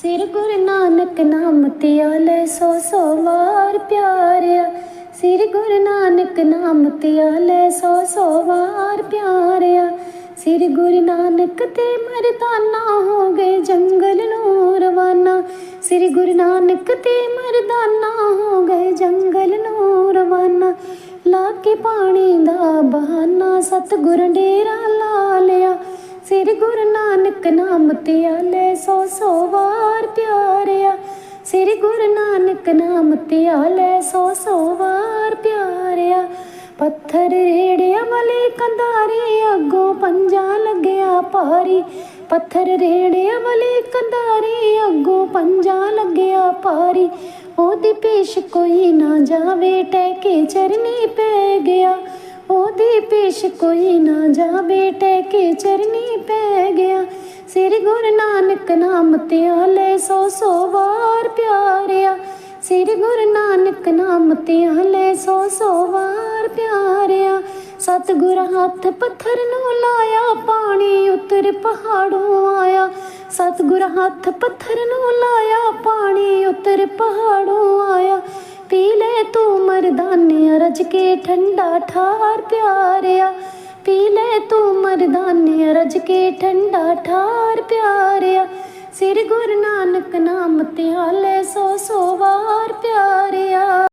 ਸਿਰ ਗੁਰੂ ਨਾਨਕ ਨਾਮ ਤੇ ਆਲੇ, ਸੋ ਸੋ ਵਾਰ ਪਿਆਰਿਆ। ਸਿਰ ਗੁਰੂ ਨਾਨਕ ਨਾਮ ਤੇ ਆਲੇ, ਸੋ ਸੋ ਵਾਰ ਪਿਆਰਿਆ। ਸਿਰ ਗੁਰੂ ਨਾਨਕ ਤੇ ਮਰਦਾਨਾ ਹੋ ਗਏ ਜੰਗਲ ਨੂੰ ਰਵਾਨਾ। ਸਿਰ ਗੁਰੂ ਨਾਨਕ ਤੇ ਮਰਦਾਨਾ ਹੋ ਗਏ ਜੰਗਲ ਨੂੰ ਰਵਾਨਾ। ਲਾ ਕੇ ਪਾਣੀ ਦਾ ਬਹਾਨਾ, ਸਤਿਗੁਰ ਡੇਰਾ ਲਾ ਲਿਆ। ਸਿਰ ਗੁਰੂ ਨਾਨਕ ਨਾਮ ਤੇ ਆਲੇ, ਸੋ ਸੋ ਵਾਰ ਸ੍ਰੀ ਗੁਰੂ ਨਾਨਕ ਨਾਮ ਤੇ ਆਲੇ ਸੋ ਸੋ ਵਾਰ ਪਿਆਰਿਆ। ਪੱਥਰ ਰੇੜਿਆ ਵਾਲੇ ਕੰਧਾਰੀ, ਅੱਗੋਂ ਪੰਜਾ ਲੱਗਿਆ ਭਾਰੀ। ਪੱਥਰ ਰੇੜਿਆ ਵਾਲੇ ਕੰਧਾਰੀ, ਅੱਗੋਂ ਪੰਜਾ ਲੱਗਿਆ ਭਾਰੀ। ਉਹਦੀ ਪੇਸ਼ ਕੋਈ ਨਾ ਜਾਵੇ ਟਹਿ ਕੇ ਚਰਨੀ ਪੈ ਗਿਆ। ਉਹਦੀ ਪੇਸ਼ ਕੋਈ ਨਾ ਜਾਵੇ ਟਹਿ ਕੇ ਚਰਨੀ ਪੈ ਗਿਆ। ਸ੍ਰੀ ਗੁਰੂ ਨਾਨਕ ਨਾਮ ਤੇ ਆਲੇ ਸੋ ਸੋ ਵਾਰ ਪਿਆਰਿਆ ਸ੍ਰੀ ਗੁਰੂ ਨਾਨਕ ਨਾਮ ਤੇ ਆਲੇ ਸੋ ਸੋ ਵਾਰ ਪਿਆਰਿਆ। ਸਤਿਗੁਰ ਹੱਥ ਪੱਥਰ ਨੂੰ ਲਾਇਆ, ਪਾਣੀ ਉਤਰ ਪਹਾੜੋਂ ਆਇਆ। ਸਤਿਗੁਰ ਹੱਥ ਪੱਥਰ ਨੂੰ ਲਾਇਆ, ਪਾਣੀ ਉਤਰ ਪਹਾੜੋਂ ਆਇਆ। ਪੀ ਲੈ ਤੂੰ ਮਰਦਾਨੇ ਰਜ ਕੇ ਠੰਡਾ ਠਾਰ ਪਿਆਰਿਆ। ਪੀ ਲੈ ਤੂੰ ਮਰਦਾਨੇ ਰਜ ਕੇ ਠੰਡਾ ਠਾਰ ਪਿਆਰਿਆ। ਸ੍ਰੀ ਗੁਰੂ ਨਾਨਕ ਨਾਮ ਤੇ